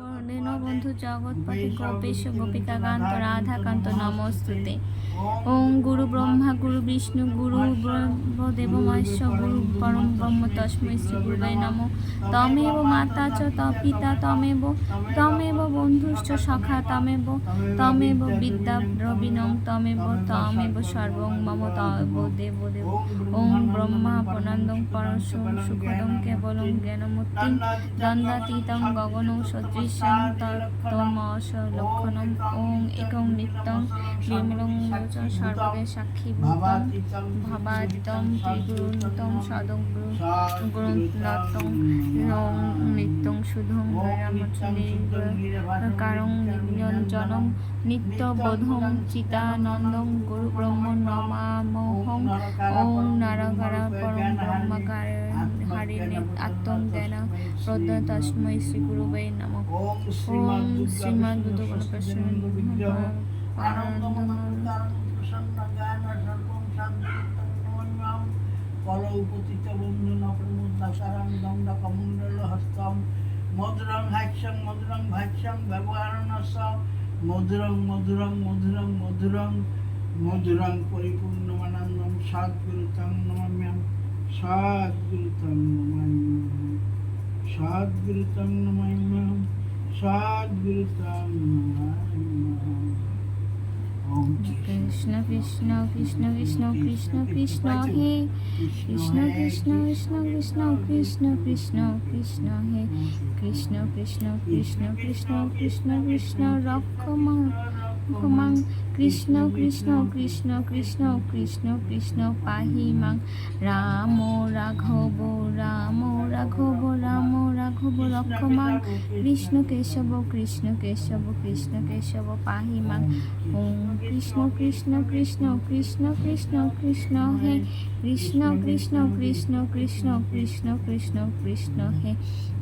Oh, Dinabandhu জগৎপতি Gopesh Gopikakanta Radhakanta নমস্তুতে। ওম গুরু ব্রহ্মা গুরু বিষ্ণু গুরু দেব মহেশ্বর গুরু পরম ব্রহ্ম তস্মৈ শ্রী গুরুবে নম। তমেব মাতা চ পিতা তমেব তমেব বন্ধুশ্চ সখা তমেব তমেব বিদ্যা রবিনং তমেব তমেব সর্বং মম তমেব দেব দেব। ওম ব্রহ্মা পনন্দং পরশং সুখদং কেবলং জ্ঞানমূর্তিং দ্বন্দ্বাতীতং গগনং সদৃশং লক্ষণম, ওম একং নিত্যং বিমলং মোচন সর্বগে সাক্ষী ভূতং ভবাদিতং ত্রিগুণতং সদং গুরুত্তং ওম নিত্যং শুধং কারং নিরঞ্জনং নিত্যবোধং চিতানন্দং গুরু ব্রহ্ম নমামহং ওম নারাগারা পরম ব্রহ্মকার, হারিণে, আত্মং জ্ঞান প্রদ্য তস্মৈ শ্রী গুরুবে নম ওম শ্রীমান কলৌপতিত বন্ধন প্রমুদ্দাসারাং দণ্ড কমণ্ডল হস্তম মধুরং হাস্যং মধুরং ভাষ্যং ব্যবহারণস মধুরং মধুরং মধুরং মধুরং। মধুরং পরিপূর্ণমানন্দম সদ্গুরুতং নমাম্যম সদ্গুরুতং নমাম্যম। साद्वितं नमः साद्वितं ओम कृष्ण कृष्ण कृष्ण कृष्ण कृष्ण कृष्ण हे। कृष्ण कृष्ण कृष्ण कृष्ण कृष्ण कृष्ण कृष्ण हे। कृष्ण कृष्ण कृष्ण कृष्ण कृष्ण कृष्ण रक्ष রক্ষমাং কৃষ্ণ কৃষ্ণ কৃষ্ণ কৃষ্ণ কৃষ্ণ কৃষ্ণ পাহি মাং। রাম রাঘব রাম রাঘব রাম রাঘব। রক্ষমাং কৃষ্ণ কেশব কৃষ্ণ কেশব কৃষ্ণ কেশব পাহি মাং ওম কৃষ্ণ কৃষ্ণ কৃষ্ণ কৃষ্ণ কৃষ্ণ কৃষ্ণ হে কৃষ্ণ কৃষ্ণ কৃষ্ণ কৃষ্ণ কৃষ্ণ কৃষ্ণ কৃষ্ণ হে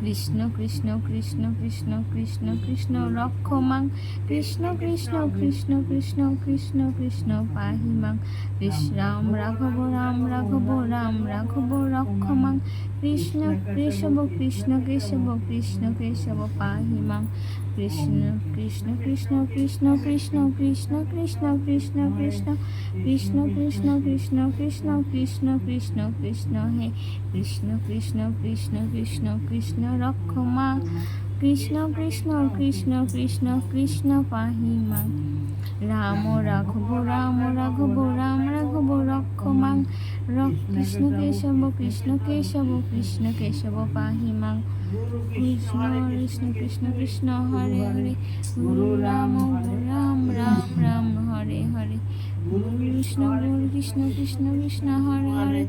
কৃষ্ণ কৃষ্ণ কৃষ্ণ কৃষ্ণ কৃষ্ণ কৃষ্ণ রক্ষমাং কৃষ্ণ কৃষ্ণ কৃষ্ণ কৃষ্ণ কৃষ্ণ কৃষ্ণ পাহি মাং কৃষ্ণ রাম রাঘব রাম রাঘব রাম রাঘব রক্ষমাং কৃষ্ণ কেশব কৃষ্ণ কেশব কৃষ্ণ কেশব পাহি মাং কৃষ্ণ কৃষ্ণ কৃষ্ণ কৃষ্ণ কৃষ্ণ কৃষ্ণ কৃষ্ণ কৃষ্ণ কৃষ্ণ কৃষ্ণ কৃষ্ণ কৃষ্ণ কৃষ্ণ কৃষ্ণ কৃষ্ণ কৃষ্ণ হে কৃষ্ণ কৃষ্ণ কৃষ্ণ কৃষ্ণ কৃষ্ণ রক্ষমা কৃষ্ণ কৃষ্ণ কৃষ্ণ কৃষ্ণ কৃষ্ণ পাহি মা রাম রাঘব রাম রাঘব রাম রাঘব রক্ষমাং কৃষ্ণ কেশব কৃষ্ণ কেশব কৃষ্ণ কেশব পাহি মাং। কৃষ্ণ কৃষ্ণ কৃষ্ণ কৃষ্ণ হরে হরে, গুরু রাম গুরু রাম রাম রাম হরে হরে। কৃষ্ণ গুরু কৃষ্ণ কৃষ্ণ কৃষ্ণ হরে হরে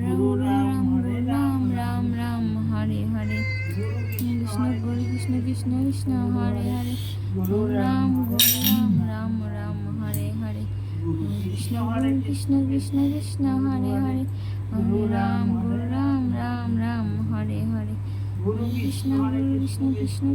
গুরু রাম গুরু রাম রাম রাম হরে হরে। কৃষ্ণ গুরু কৃষ্ণ কৃষ্ণ কৃষ্ণ হরে হরে, গুরু রাম গুরু রাম রাম রাম হরে হরে। কৃষ্ণ কৃষ্ণ কৃষ্ণ কৃষ্ণ হরে হরে। গুরু রাম গুরু রাম রাম রাম হরে হরে। কৃষ্ণ গুরু কৃষ্ণ। কৃষ্ণ।